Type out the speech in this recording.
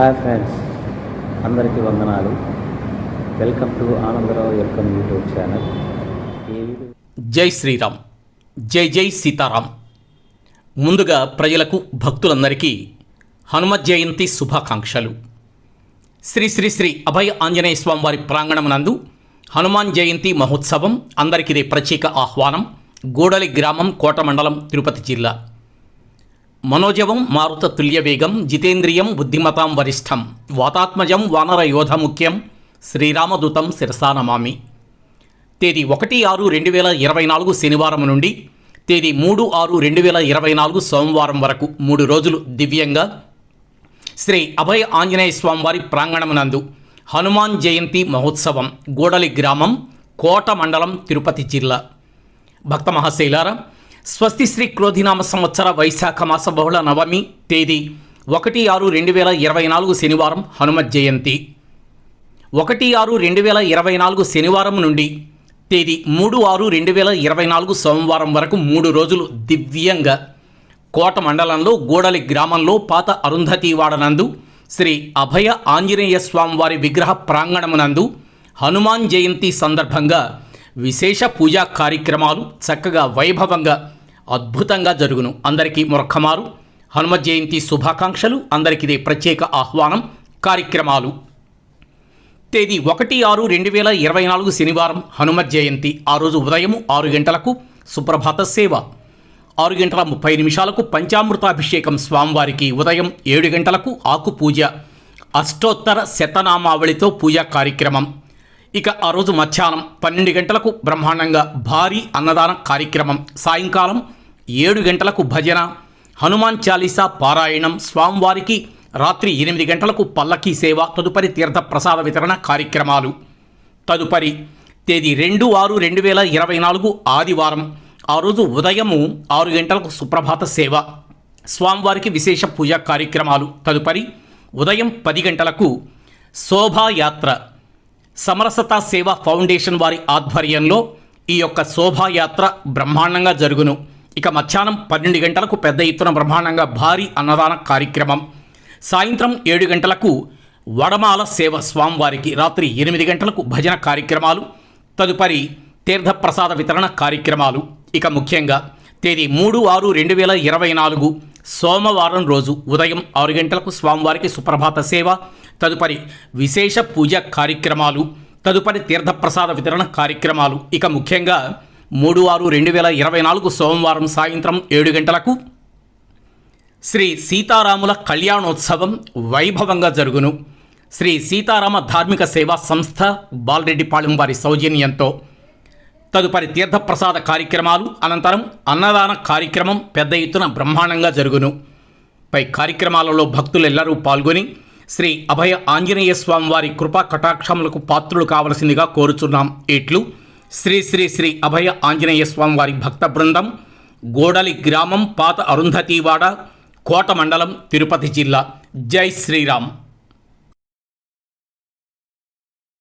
Hi friends అందరికీ వందనాలు. Welcome to Anandarao welcome YouTube channel. జై శ్రీరామ్ జై జై సీతారాం. ముందుగా ప్రజలకు భక్తులందరికీ హనుమ జయంతి శుభాకాంక్షలు. శ్రీ శ్రీ శ్రీ అభయ ఆంజనేయ స్వామి వారి ప్రాంగణమునందు హనుమాన్ జయంతి మహోత్సవం అందరికీ ప్రత్యేక ఆహ్వానం. గూడలి గ్రామం కోట మండలం తిరుపతి జిల్లా. మనోజవం మారుత తుల్యవేగం జితేంద్రియం బుద్ధిమతాం వరిష్టం వాతాత్మజం వానర యోధ ముఖ్యం శ్రీరామదూతం శిరసానమామి తేదీ ఒకటి ఆరు రెండు వేల ఇరవై నాలుగు శనివారం నుండి తేదీ మూడు ఆరు రెండు వేల ఇరవై నాలుగు సోమవారం వరకు మూడు రోజులు దివ్యంగా శ్రీ అభయ ఆంజనేయ స్వామివారి ప్రాంగణమునందు హనుమాన్ జయంతి మహోత్సవం గూడలి గ్రామం కోట మండలం తిరుపతి జిల్లా. భక్త మహాశైలారా స్వస్తి శ్రీ క్రోధినామ సంవత్సర వైశాఖ మాస బహుళ నవమి తేదీ ఒకటి ఆరు రెండు వేల ఇరవై నాలుగు శనివారం హనుమత్ జయంతి. ఒకటి ఆరు రెండు వేల ఇరవై నాలుగు శనివారం నుండి తేదీ మూడు ఆరు రెండు వేల ఇరవై నాలుగు సోమవారం వరకు మూడు రోజులు దివ్యంగా కోట మండలంలో గూడలి గ్రామంలో పాత అరుంధతివాడనందు శ్రీ అభయ ఆంజనేయ స్వామివారి విగ్రహ ప్రాంగణమునందు హనుమాన్ జయంతి సందర్భంగా విశేష పూజా కార్యక్రమాలు చక్కగా వైభవంగా అద్భుతంగా జరుగును. అందరికీ మురఖమారు హనుమ జయంతి శుభాకాంక్షలు. అందరికీ ప్రత్యేక ఆహ్వానం. కార్యక్రమాలు. తేదీ ఒకటి ఆరు రెండు వేల ఇరవై నాలుగు శనివారం హనుమ జయంతి. ఆ రోజు ఉదయం ఆరు గంటలకు సుప్రభాత సేవ. ఆరు గంటల ముప్పై నిమిషాలకు పంచామృతాభిషేకం స్వామివారికి ఉదయం ఏడు గంటలకు ఆకు పూజ అష్టోత్తర శతనామావళితో పూజా కార్యక్రమం. ఇక ఆ రోజు మధ్యాహ్నం పన్నెండు గంటలకు బ్రహ్మాండంగా భారీ అన్నదాన కార్యక్రమం. సాయంకాలం ఏడు గంటలకు భజన హనుమాన్ చాలీసా పారాయణం స్వామివారికి రాత్రి ఎనిమిది గంటలకు పల్లకీ సేవ తదుపరి తీర్థ ప్రసాద వితరణ కార్యక్రమాలు. తదుపరి తేదీ రెండు ఆరు రెండు వేల ఇరవై నాలుగు ఆదివారం. ఆ రోజు ఉదయము ఆరు గంటలకు సుప్రభాత సేవ స్వామివారికి విశేష పూజా కార్యక్రమాలు. తదుపరి ఉదయం పది గంటలకు శోభాయాత్ర. సమరసత సేవ ఫౌండేషన్ వారి ఆధ్వర్యంలో ఈ యొక్క శోభాయాత్ర బ్రహ్మాండంగా జరుగును. ఇక మధ్యాహ్నం పన్నెండు గంటలకు పెద్ద ఎత్తున బ్రహ్మాండంగా భారీ అన్నదాన కార్యక్రమం. సాయంత్రం ఏడు గంటలకు వడమాల సేవ స్వామివారికి రాత్రి ఎనిమిది గంటలకు భజన కార్యక్రమాలు తదుపరి తీర్థప్రసాద వితరణ కార్యక్రమాలు. ఇక ముఖ్యంగా తేదీ మూడు ఆరు రెండు వేల ఇరవై నాలుగు సోమవారం రోజు ఉదయం ఆరు గంటలకు స్వామివారికి సుప్రభాత సేవ తదుపరి విశేష పూజ కార్యక్రమాలు తదుపరి తీర్థప్రసాద వితరణ కార్యక్రమాలు. ఇక ముఖ్యంగా మూడు ఆరు రెండు వేల ఇరవై నాలుగు సోమవారం సాయంత్రం ఏడు గంటలకు శ్రీ సీతారాముల కళ్యాణోత్సవం వైభవంగా జరుగును. శ్రీ సీతారామ ధార్మిక సేవా సంస్థ బాలరెడ్డిపాళెం వారి సౌజన్యంతో తదుపరి తీర్థప్రసాద కార్యక్రమాలు అనంతరం అన్నదాన కార్యక్రమం పెద్ద ఎత్తున బ్రహ్మాండంగా జరుగును. పై కార్యక్రమాలలో భక్తులెల్లరూ పాల్గొని శ్రీ అభయ ఆంజనేయ స్వామి వారి కృపా కటాక్షములకు పాత్రులు కావలసిందిగా కోరుచున్నాం. ఇట్లు శ్రీ శ్రీ శ్రీ అభయ ఆంజనేయ స్వామి వారి భక్త బృందం గోడలి గ్రామం పాత అరుంధతివాడ కోట మండలం తిరుపతి జిల్లా. జై శ్రీరామ్.